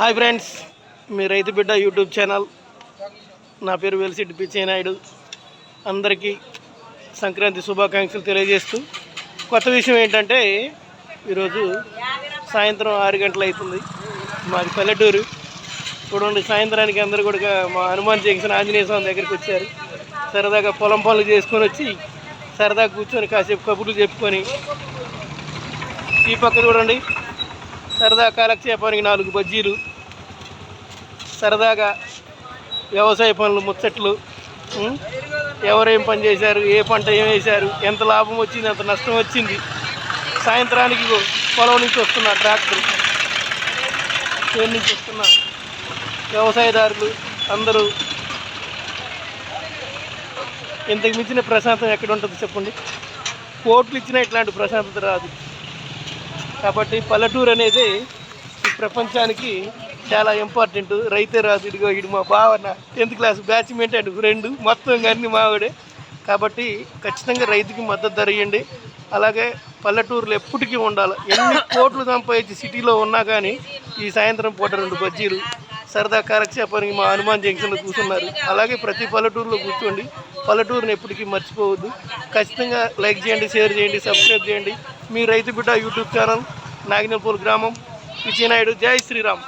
Hi friends మీ రైతు బిడ్డ YouTube channel. నా పేరు వెలిసిడ్డి పిచ్చయ్య నాయుడు అందరికీ సంక్రాంతి శుభాకాంక్షలు తెలియజేస్తూ కొత్త విషయం ఏంటంటే ఈరోజు సాయంత్రం ఆరు గంటలు అవుతుంది. మాది పల్లెటూరు. చూడండి సాయంత్రానికి అందరూ కూడా మా హనుమాన్ జంక్షన్ ఆంజనేయ స్వామి దగ్గరికి వచ్చారు. సరదాగా పొలం పనులు చేసుకొని వచ్చి సరదాగా కూర్చొని కాసేపు కబుర్లు చెప్పుకొని ఈ పక్క చూడండి సరదా కాలక్షేపానికి నాలుగు బజ్జీలు. సరదాగా వ్యవసాయ పనులు ముచ్చట్లు ఎవరేం పని చేశారు ఏ పంట ఏం వేశారు ఎంత లాభం వచ్చింది ఎంత నష్టం వచ్చింది. సాయంత్రానికి పొలం నుంచి వస్తున్న ట్రాక్టర్. చేను నుంచి వస్తున్న వ్యవసాయదారులు అందరూ. ఇంతకు మించిన ప్రశాంతం ఎక్కడ ఉంటుంది చెప్పండి? కోట్లు ఇచ్చినా ఇట్లాంటి ప్రశాంతత రాదు. కాబట్టి పల్లెటూరు అనేది ప్రపంచానికి చాలా ఇంపార్టెంట్ రైతే రాజు ఇదిగో ఇడు మా బావన్న tenth class batchmate and friend. మొత్తం అన్ని మావిడే. కాబట్టి ఖచ్చితంగా రైతుకి మద్దతు ధర ఇవ్వండి అలాగే పల్లెటూరులు ఎప్పటికీ ఉండాలి. ఎన్ని కోట్లు సంపాదించి సిటీలో ఉన్నా కానీ ఈ సాయంత్రం పూట రెండు బజ్జీలు సరదా కాలక్షేపానికి మా హనుమాన్ జంక్షన్లో కూర్చున్నారు. అలాగే ప్రతి పల్లెటూరులో కూర్చోండి. పల్లెటూరుని ఎప్పటికీ మర్చిపోవద్దు. ఖచ్చితంగా లైక్ చేయండి షేర్ చేయండి సబ్స్క్రైబ్ చేయండి. మీ రైతు బిడ్డ యూట్యూబ్ ఛానల్ నాగినపూర్ గ్రామం. విజయనాయుడు. జై శ్రీరామ్.